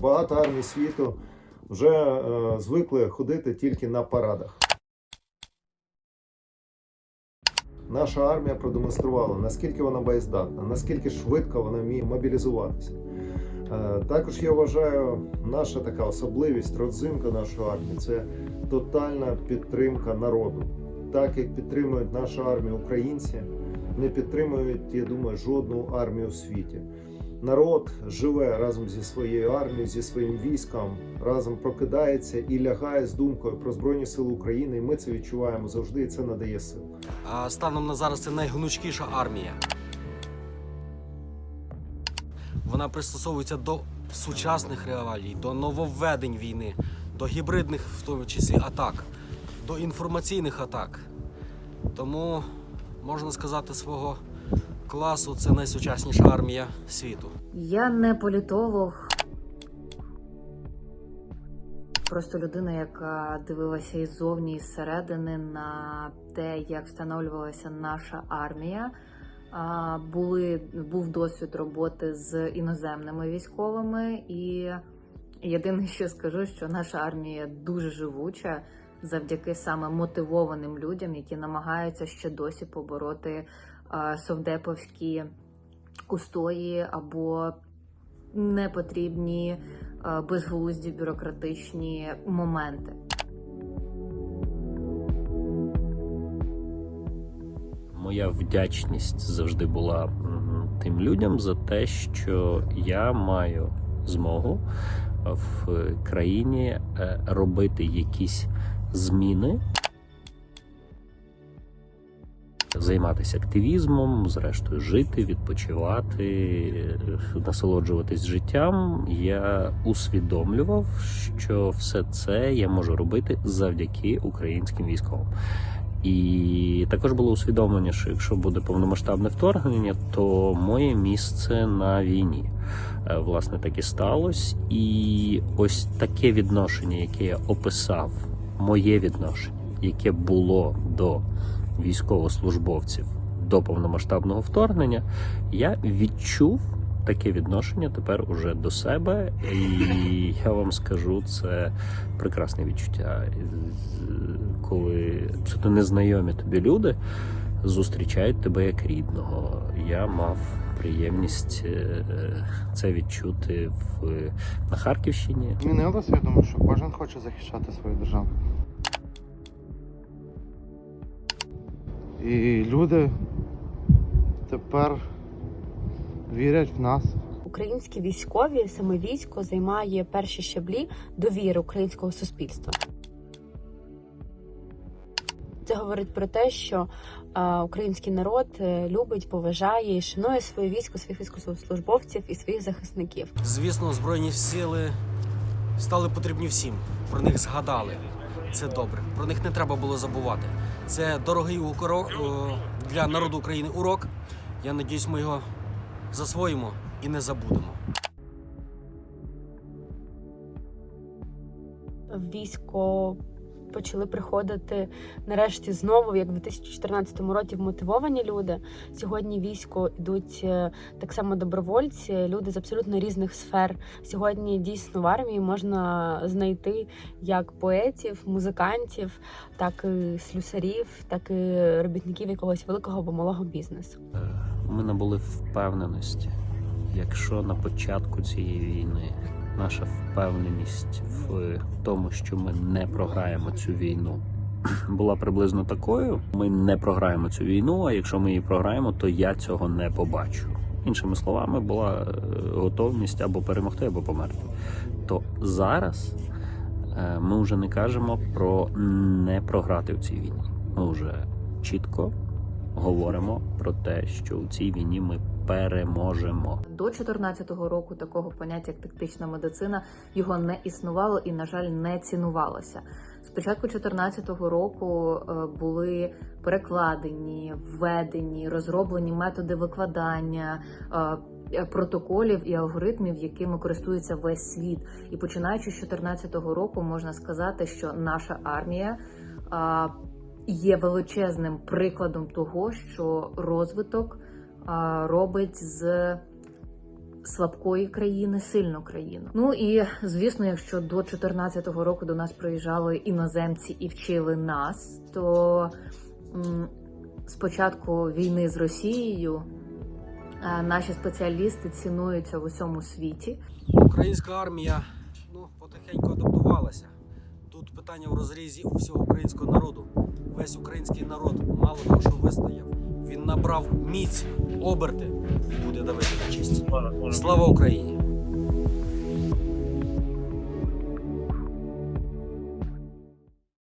багато армій світу вже е, звикли ходити тільки на парадах. Наша армія продемонструвала, наскільки вона боєздатна, наскільки швидко вона вміє мобілізуватися. Е, Також я вважаю, наша така особливість, родзинка нашої армії це тотальна підтримка народу. Так як підтримують нашу армію українці, не підтримують, я думаю, жодну армію у світі. Народ живе разом зі своєю армією, зі своїм військом, разом прокидається і лягає з думкою про Збройні Сили України. І ми це відчуваємо завжди, і це надає сил. А станом на зараз це найгнучкіша армія. Вона пристосовується до сучасних реалій, до нововведень війни, до гібридних, в тому числі, атак, до інформаційних атак. Тому можна сказати, свого класу це найсучасніша армія світу. Я не політолог. Просто людина, яка дивилася іззовні і зсередини на те, як встановлювалася наша армія. Були, був досвід роботи з іноземними військовими, і єдине, що скажу, що наша армія дуже живуча завдяки саме мотивованим людям, які намагаються ще досі побороти совдеповські устої або непотрібні безглузді бюрократичні моменти. Моя вдячність завжди була тим людям за те, що я маю змогу в країні е, робити якісь зміни, займатися активізмом, зрештою жити, відпочивати, е, насолоджуватись життям. Я усвідомлював, що все це я можу робити завдяки українським військовим. І також було усвідомлення, що якщо буде повномасштабне вторгнення, то моє місце на війні. Е, Власне, так і сталося. І ось таке відношення, яке я описав, моє відношення, яке було до військовослужбовців до повномасштабного вторгнення, я відчув таке відношення тепер уже до себе. І я вам скажу, це прекрасне відчуття, коли абсолютно незнайомі тобі люди зустрічають тебе як рідного. Я мав приємність е, це відчути в на Харківщині. Змінилося, я думаю, що кожен хоче захищати свою державу. І люди тепер вірять в нас. Українські військові, саме військо, займає перші щаблі довіри українського суспільства. Це говорить про те, що е, український народ е, любить, поважає і шанує своє військо, своїх військовослужбовців і своїх захисників. Звісно, збройні сили стали потрібні всім. Про них згадали. Це добре. Про них не треба було забувати. Це дорогий укро- е, для народу України урок. Я надіюсь, ми його засвоїмо і не забудемо. Військо почали приходити нарешті знову, як в 2014 році, вмотивовані люди. Сьогодні військо йдуть е, так само добровольці, люди з абсолютно різних сфер. Сьогодні дійсно в армії можна знайти як поетів, музикантів, так і слюсарів, так і робітників якогось великого або малого бізнесу. Ми набули впевненості, якщо на початку цієї війни наша впевненість в тому, що ми не програємо цю війну, була приблизно такою. Ми не програємо цю війну, а якщо ми її програємо, то я цього не побачу. Іншими словами, була е, готовність або перемогти, або померти. То зараз е, ми вже не кажемо про не програти в цій війні. Ми вже чітко говоримо про те, що у цій війні ми переможемо. До 2014 року такого поняття як тактична медицина його не існувало і, на жаль, не цінувалося. З початку 2014 року е, були перекладені, введені, розроблені методи викладання. е, Протоколів і алгоритмів, якими користується весь світ, і починаючи з 2014 року, можна сказати, що наша армія а, є величезним прикладом того, що розвиток робить з слабкої країни сильну країну. Ну і звісно, якщо до 2014 року до нас приїжджали іноземці і вчили нас, то з початку війни з Росією е, наші спеціалісти цінуються в усьому світі. Українська армія ну, потихеньку адаптувалася. Тут питання в розрізі всього українського народу. Весь український народ, мало того, що вистояв, він набрав міць, оберти і буде давити на честь. Слава Україні!